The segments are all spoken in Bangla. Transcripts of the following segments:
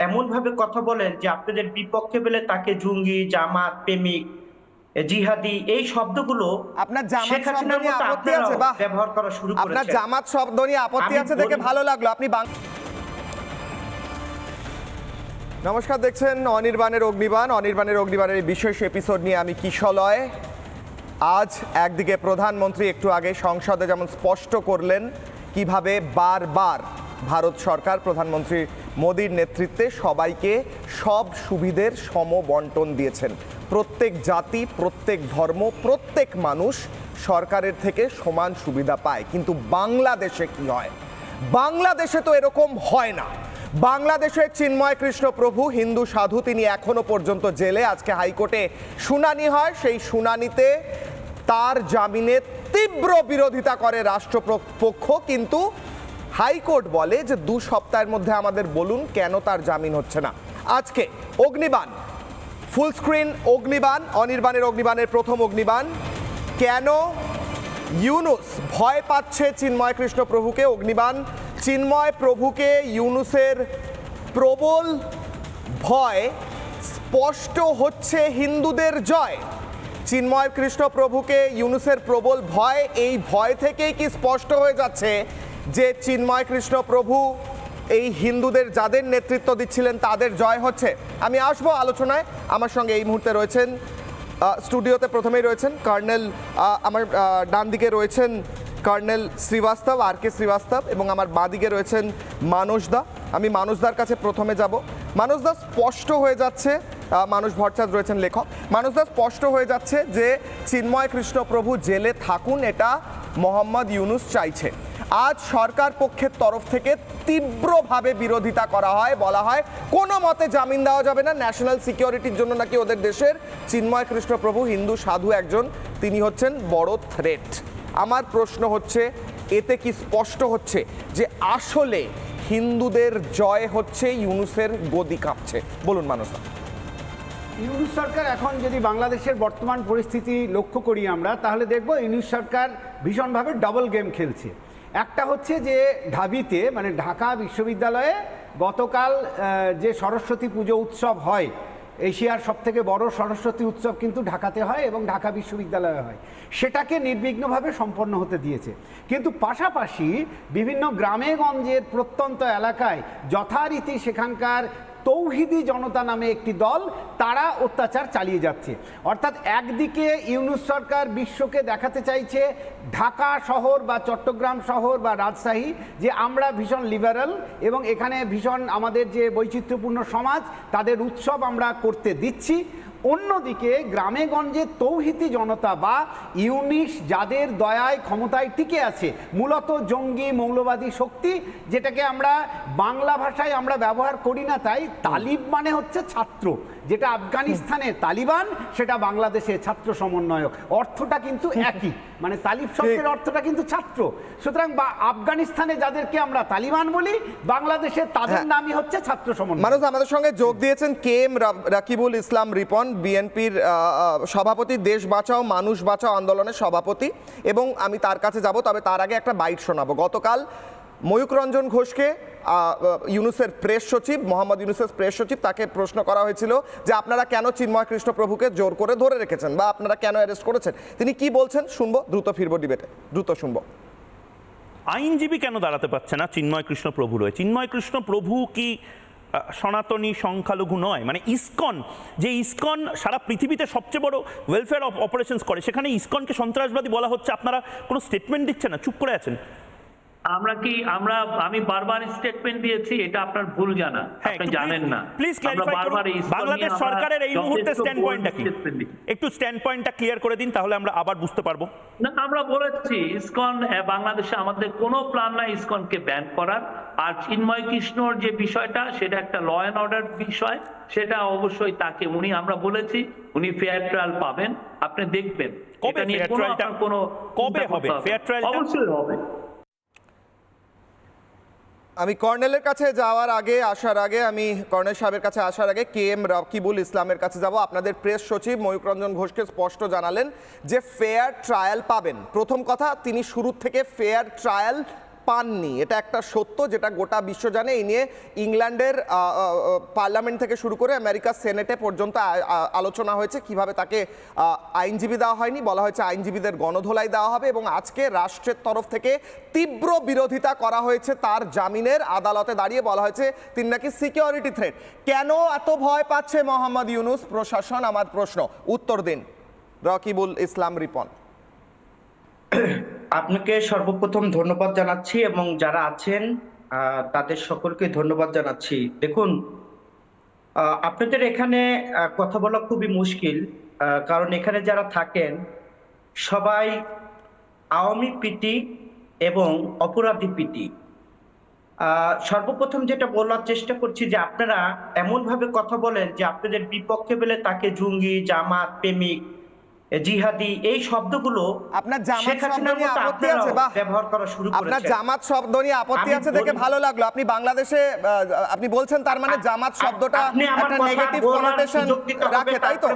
এমন ভাবে কথা বলেন যে আপনাদের বিপক্ষে পেলে তাকে জঙ্গি জামাত প্রেমিক জিহাদি এই শব্দগুলো আপনার জামাত শব্দ নিয়ে আপত্তি আছে? বাহ। ব্যবহার করা শুরু আপনার জামাত শব্দ নিয়ে আপত্তি আছে দেখে ভালো লাগল। আপনি বাং নমস্কার দেখছেন অনির্বাণের অগ্নিবাণ। অনির্বাণের অগ্নিবাণের বিশেষ এপিসোড নিয়ে আমি কিশলয় আজ একদিকে প্রধানমন্ত্রী একটু আগে সংসদে যেমন স্পষ্ট করলেন কীভাবে বারবার ভারত সরকার, প্রধানমন্ত্রী মোদীর নেতৃত্বে সবাইকে সব সুবিধের সম বন্টন দিয়েছেন। প্রত্যেক জাতি, প্রত্যেক ধর্ম, প্রত্যেক মানুষ সরকারের থেকে সমান সুবিধা পায়। কিন্তু বাংলাদেশে কি হয়? বাংলাদেশে তো এরকম হয় না। বাংলাদেশের চিন্ময় কৃষ্ণ প্রভু, হিন্দু, সাধু, তিনি এখনও পর্যন্ত জেলে। আজকে হাইকোর্টে শুনানি হয়। সেই শুনানিতে তার জামিনে তীব্র বিরোধিতা করে রাষ্ট্রপক্ষ, কিন্তু হাইকোর্ট বলে যে দু সপ্তাহের মধ্যে আমাদের বলুন কেন তার জামিন হচ্ছে না। আজকে অগ্নিবাণ ফুল স্ক্রিন অগ্নিবাণ, অনির্বাণের অগ্নিবাণের প্রথম অগ্নিবাণ। কেন ইউনুস ভয় পাচ্ছে চিন্ময় কৃষ্ণ প্রভুকে? অগ্নিবাণ, চিন্ময় প্রভুকে ইউনুসের প্রবল ভয় স্পষ্ট হচ্ছে হিন্দুদের জয়। চিন্ময় কৃষ্ণ প্রভুকে ইউনুসের প্রবল ভয়, এই ভয় থেকেই কি স্পষ্ট হয়ে যাচ্ছে? যে চিন্ময় কৃষ্ণ প্রভু এই হিন্দুদের যাদের নেতৃত্ব দিচ্ছিলেন তাদের জয় হচ্ছে। আমি আসব আলোচনায়। আমার সঙ্গে এই মুহূর্তে রয়েছেন স্টুডিওতে প্রথমেই রয়েছেন কর্নেল আমার ডান দিকে রয়েছেন colonel Srivastava, R K Srivastava, এবং আমার বাঁদিকে রয়েছেন মানসদা আমি মানসদার কাছে প্রথমে যাব। মানসদা স্পষ্ট হয়ে যাচ্ছে মানুষ ভট্টাচার্য রয়েছেন লেখক। মানুষদা স্পষ্ট হয়ে যাচ্ছে যে চিন্ময় কৃষ্ণ প্রভু জেলে থাকুন, এটা মোহাম্মদ ইউনুস চাইছে। আজ সরকার পক্ষের তরফ থেকে তীব্রভাবে বিরোধিতা করা হয়, বলা হয় কোনো মতে জামিন দেওয়া যাবে না। ন্যাশনাল সিকিউরিটির জন্য নাকি ওদের দেশের চিন্ময় কৃষ্ণপ্রভু হিন্দু সাধু একজন, তিনি হচ্ছেন বড় থ্রেট আমার প্রশ্ন হচ্ছে, এতে কি স্পষ্ট হচ্ছে যে আসলে হিন্দুদের জয় হচ্ছে ইউনুসের গদি কাঁপছে? বলুন মানুষ ইউনুস সরকার এখন যদি বাংলাদেশের বর্তমান পরিস্থিতি লক্ষ্য করি আমরা, তাহলে দেখব ইউনুস সরকার ভীষণভাবে ডাবল গেম খেলছে। একটা হচ্ছে যে ঢাবিতে মানে ঢাকা বিশ্ববিদ্যালয়ে গতকাল যে সরস্বতী পুজো উৎসব হয়, এশিয়ার সবথেকে বড় সরস্বতী উৎসব কিন্তু ঢাকাতে হয় এবং ঢাকা বিশ্ববিদ্যালয়ে হয়। সেটাকে নির্বিঘ্নভাবে সম্পন্ন হতে দিয়েছে। কিন্তু পাশাপাশি বিভিন্ন গ্রামে গঞ্জের প্রত্যন্ত এলাকায় যথারীতি সেখানকার তৌহিদি জনতা নামে একটি দল, তারা অত্যাচার চালিয়ে যাচ্ছে। অর্থাৎ একদিকে ইউনুস সরকার বিশ্বকে দেখাতে চাইছে ঢাকা শহর বা চট্টগ্রাম শহর বা রাজশাহী, যে আমরা ভীষণ লিবারাল এবং এখানে ভীষণ আমাদের যে বৈচিত্র্যপূর্ণ সমাজ, তাদের উৎসব আমরা করতে দিচ্ছি। অন্যদিকে গ্রামে গঞ্জে তৌহিতি জনতা বা ইউনিশ যাদের দয়ায় ক্ষমতায় টিকে আছে, মূলত জঙ্গি মৌলবাদী শক্তি, যেটাকে আমরা বাংলা ভাষায় আমরা ব্যবহার করি না, তাই তালিব মানে হচ্ছে ছাত্র। যেটা আফগানিস্তানে তালিবান সেটা বাংলাদেশে ছাত্র সমন্বয়ক। অর্থটা কিন্তু একই। মানে তালিব শব্দের অর্থটা কিন্তু ছাত্র। সুতরাং বা আফগানিস্তানে যাদেরকে আমরা তালিবান বলি বাংলাদেশে তাদের হ্যাঁ। নামই হচ্ছে ছাত্র সমন্বয় মানুষ আমাদের সঙ্গে যোগ দিয়েছেন কে এম রাকিবুল ইসলাম রিপন বিএনপির সভাপতি দেশ বাঁচাও মানুষ বাঁচাও আন্দোলনের সভাপতি। এবং আমি তার কাছে যাব তবে তার আগে একটা বাইট শোনাবো। গতকাল ময়ূক রঞ্জন ঘোষকে ইউনুসের প্রেস সচিব, মোহাম্মদ ইউনুসের প্রেস সচিব তাকে প্রশ্ন করা হয়েছিল যে আপনারা কেন চিন্ময় কৃষ্ণ প্রভুকে জোর করে ধরে রেখেছেন বা আপনারা কেন অ্যারেস্ট করেছেন? তিনি কি বলছেন? শুনব, দ্রুত ফিরবো ডিবেটে। দ্রুত শুনব। আইনজীবী কেন দাঁড়াতে পারছে না চিন্ময় কৃষ্ণ প্রভু রয়ে? চিন্ময় কৃষ্ণ প্রভু কি সনাতনী সংখ্যালঘু নয়? মানে ইসকন, যে ইসকন সারা পৃথিবীতে সবচেয়ে বড় ওয়েলফেয়ার অপারেশনস করে, সেখানে ইসকনকে সন্ত্রাসবাদী বলা হচ্ছে। আপনারা কোনো স্টেটমেন্ট দিচ্ছেন না? চুপ করে আছেন। আমরা কি আমরা আমি বারবার স্টেটমেন্ট দিয়েছি এটা আপনার ভুল জানা। হ্যাঁ আপনি জানেন না। প্লিজ বারবার বাংলাদেশ সরকারের এই মুহূর্তে স্ট্যান্ড পয়েন্টটা কি? একটু স্ট্যান্ড পয়েন্টটা ক্লিয়ার করে দিন তাহলে আমরা আবার বুঝতে পারব। না আমরা বলেছি ইসকন বাংলাদেশে আমাদের কোনো প্ল্যান নাই ইসকনকে ব্যান করার। আর চিন্ময় কৃষ্ণর যে বিষয়টা সেটা একটা ল অ্যান্ড অর্ডার বিষয়। সেটা অবশ্যই তাকে উনি আমরা বলেছি উনি ফেয়ার ট্রায়াল পাবেন। আপনি দেখবেন। কবে এটা নিয়ে কোনো trial টা? আপনার কোনো কবে হবে? করতে fair trial টা? অবশ্যই হবে। আমি কর্নেলের কাছে যাওয়ার আগে, আসার আগে, আমি কর্নেল সাহেবের কাছে আসার আগে কে এম রকিবুল ইসলামের কাছে যাব। আপনাদের প্রেস সচিব ময়ূক রঞ্জন ঘোষকে স্পষ্ট জানালেন যে ফেয়ার ট্রায়াল পাবেন। প্রথম কথা, তিনি শুরু থেকে ফেয়ার ট্রায়াল পাননি। এটা একটা সত্য যেটা গোটা বিশ্ব জানে। এই নিয়ে ইংল্যান্ডের পার্লামেন্ট থেকে শুরু করে আমেরিকার সেনেটে পর্যন্ত আলোচনা হয়েছে কীভাবে তাকে আইনজীবী দেওয়া হয়নি। বলা হয়েছে আইনজীবীদের গণধোলাই দেওয়া হবে এবং আজকে রাষ্ট্রের তরফ থেকে তীব্র বিরোধিতা করা হয়েছে তার জামিনের আদালতে দাঁড়িয়ে। বলা হয়েছে তিনি নাকি সিকিউরিটি থ্রেট। কেন এত ভয় পাচ্ছে মোহাম্মদ ইউনুস? প্রশাসন, আমার প্রশ্ন। উত্তর দিন। রকিবুল ইসলাম রিপন। আপনাকে সর্বপ্রথম ধন্যবাদ জানাচ্ছি এবং যারা আছেন তাদের সকলকে ধন্যবাদ জানাচ্ছি। দেখুন আপনাদের এখানে কথা বলা খুবই মুশকিল কারণ এখানে যারা থাকেন, সবাই আওয়ামী পিটি এবং অপরাধী পিটি। সর্বপ্রথম যেটা বলার চেষ্টা করছি যে আপনারা এমন ভাবে কথা বলেন যে আপনাদের বিপক্ষে পেলে তাকে জঙ্গি, জামাত, প্রেমিক জিহাদি এই শব্দগুলো আপনার জামাত শব্দ নিয়ে আপত্তি আছে? বাহ ব্যবহার করা শুরু আপনার জামাত শব্দ নিয়ে আপত্তি আছে দেখে ভালো লাগল। আপনি বাংলাদেশে আপনি বলছেন তার মানে জামাত শব্দটা একটা নেগেটিভ কনোটেশন রাখে তাই তো?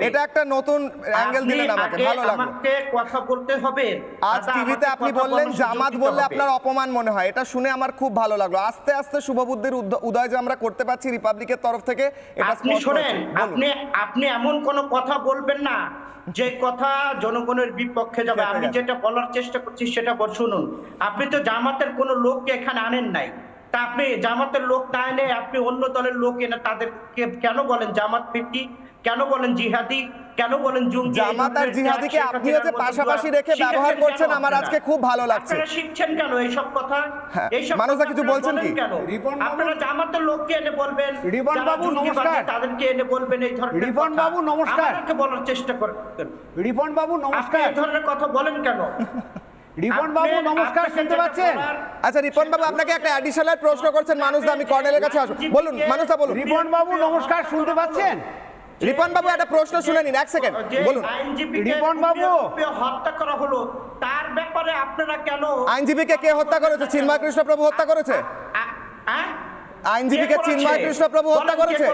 এটা একটা নতুন অ্যাঙ্গেল দিলেন আমাকে ভালো লাগল। আমাকে কথা বলতে হবে। আজ টিভিতে আপনি বললেন জামাত বললে আপনার অপমান মনে হয় এটা শুনে আমার খুব ভালো লাগল। আস্তে আস্তে শুভবুদ্ধির উদ- উদয় যে আমরা করতে পারছি রিপাবলিকের তরফ থেকে এটা আপনি শোনেন আপনি আপনি এমন কোন কথা বলবেন না যে কথা জনগণের বিপক্ষে যাবে আমি যেটা বলার চেষ্টা করছি সেটা বল শুনুন। আপনি তো জামাতের কোনো লোককে এখানে আনেন নাই। তা আপনি জামাতের লোক না এনে আপনি অন্য দলের লোক এনে তাদেরকে কেন বলেন? জামাত পিটি কেন বলেন জিহাদি? কেন বলেন জঙ্গি এই জামাত আর ধরনের জিহাদিকে আপনি যে পাশাপাশি রেখে ব্যবহার করছেন আমার আজকে খুব ভালো লাগছে। আপনারা শিখছেন কেন এইসব কথা? হ্যাঁ, এইসব মানুষদা কথা কিছু বলছেন কি? আপনারা জামাতের লোককে এনে বলবেন রিপন বাবু, নমস্কার। তাদেরকে এনে বলবেন এই ধরনের রিপন বাবু, নমস্কার। আমাদেরকে বলার চেষ্টা করেন রিপন বাবু নমস্কার। এই ধরনের কথা বলেন কেন? রিপন বাবু নমস্কার শুনতে পাচ্ছেন? আচ্ছা রিপন বাবু আপনাকে একটা অ্যাডিশনাল প্রশ্ন করছেন মানুষদা আমি কর্নেলের কাছে আসব। বলুন মানুষদা বলুন। রিপন বাবু নমস্কার শুনতে পাচ্ছেন? রিপন বাবু একটা প্রশ্ন শুনে নিন এক সেকেন্ড বলুন রিপন বাবু। হত্যা করা হলো তার ব্যাপারে আপনারা কেন আইনজীবীকে কে হত্যা করেছে চিন্ময় কৃষ্ণ প্রভু হত্যা করেছে? আইনজীবীকে কে চিন্ময় কৃষ্ণ প্রভু হত্যা করেছে?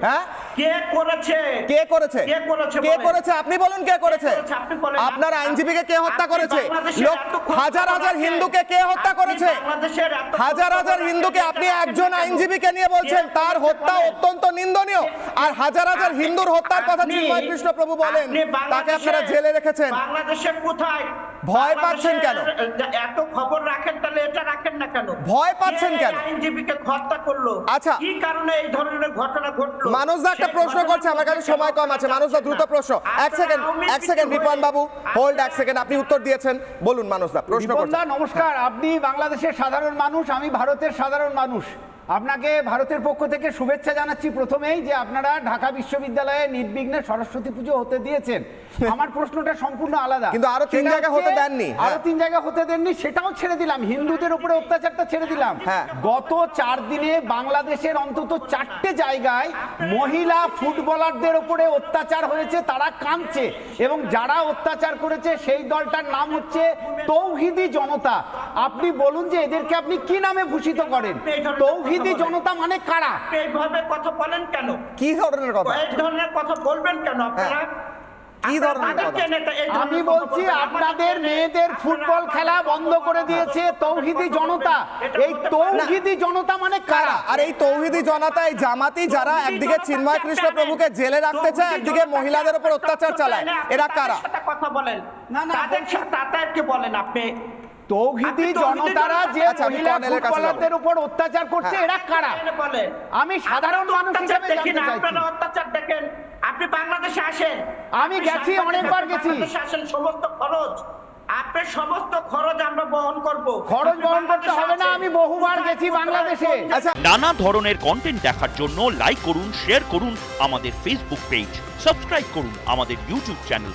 হ্যাঁ কে করেছে? কে করেছে? কে আপনি বলুন কে করেছে। আপনার আইনজীবীকে কে হত্যা করেছে? বাংলাদেশের হাজার হাজার হিন্দুকে কে হত্যা করেছে? হাজার হাজার হিন্দুকে আপনি একজন আইনজীবীকে নিয়ে বলছেন? তার হত্যা অত্যন্ত নিন্দনীয়। আর হাজার হাজার হিন্দুর হত্যার কথা চিন্ময় কৃষ্ণ প্রভু বলেন তাকে আপনারা জেলে রেখেছেন। বাংলাদেশে কোথায়? ভয় পাচ্ছেন কেন? এত খবর রাখেন তাহলে এটা রাখেন না কেন? ভয় পাচ্ছেন কেন? আইনজীবীকে হত্যা করল? আচ্ছা। কি কারণে এই ধরনের ঘটনা ঘটলো? মানুষদা একটা প্রশ্ন করছে আমার কাছে সময় কম আছে। মানুষদা দ্রুত প্রশ্ন। এক সেকেন্ড এক সেকেন্ড বিপন বাবু হোল্ড এক সেকেন্ড আপনি উত্তর দিয়েছেন। বলুন মানুষদা প্রশ্ন করছেন। নমস্কার। আপনি বাংলাদেশের সাধারণ মানুষ আমি ভারতের সাধারণ মানুষ। আপনাকে ভারতের পক্ষ থেকে শুভেচ্ছা জানাচ্ছি প্রথমেই যে আপনারা ঢাকা বিশ্ববিদ্যালয়ে নির্বিঘ্নে সরস্বতী পুজো হতে দিয়েছেন। আমার প্রশ্নটা সম্পূর্ণ আলাদা। কিন্তু আরও তিন হচ্ছে- হতে দেননি, হ্যাঁ। আরও তিন জায়গা হতে দেননি সেটাও ছেড়ে দিলাম। হিন্দুদের উপরে অত্যাচারটা ছেড়ে দিলাম। হ্যাঁ। গত চার দিনে বাংলাদেশের অন্তত চারটে জায়গায় মহিলা ফুটবলারদের উপরে অত্যাচার হয়েছে তারা কাঁদছে। এবং যারা অত্যাচার করেছে সেই দলটার নাম হচ্ছে তৌহিদি জনতা। আপনি বলুন যে এদেরকে আপনি কি নামে ভূষিত করেন? তৌহিদি জনতা মানে কারা? এইভাবে কথা বলেন কেন? কি ধরনের কথা? এই ধরনের কথা বলবেন কেন আপনারা? কি ধরনের আমি বলছি আপনাদের মেয়েদের ফুটবল খেলা বন্ধ করে দিয়েছে তৌহিদি জনতা। এই তৌহিদি জনতা মানে কারা? আর এই তৌহিদি জনতা এই জামাতি যারা একদিকে চিন্ময় কৃষ্ণ প্রভুকে জেলে রাখতে চায় একদিকে মহিলাদের উপর অত্যাচার চালায় এরা কারা? কথা বলেন। না, না, তাদেরকে বলেন আপনি। তৌহিদি জনতারা যে আচ্ছা, মহিলা। ফুটবলারদের উপর অত্যাচার করছে হ্যাঁ। এরা কারা আমি সাধারণ মানুষ হিসেবে জানতে চাইছি। আপনারা অত্যাচার দেখেন আপনি বাংলাদেশে আসেন আমি গেছি, অনেকবার গেছি। আসেন সমস্ত খরচ আপনার সমস্ত খরচ আমরা বহন করব খরচ বহন করতে হবে না, আমি বহুবার গেছি বাংলাদেশে। আচ্ছা নানা ধরনের কন্টেন্ট দেখার জন্য লাইক করুন শেয়ার করুন আমাদের ফেসবুক পেজ সাবস্ক্রাইব করুন আমাদের ইউটিউব চ্যানেল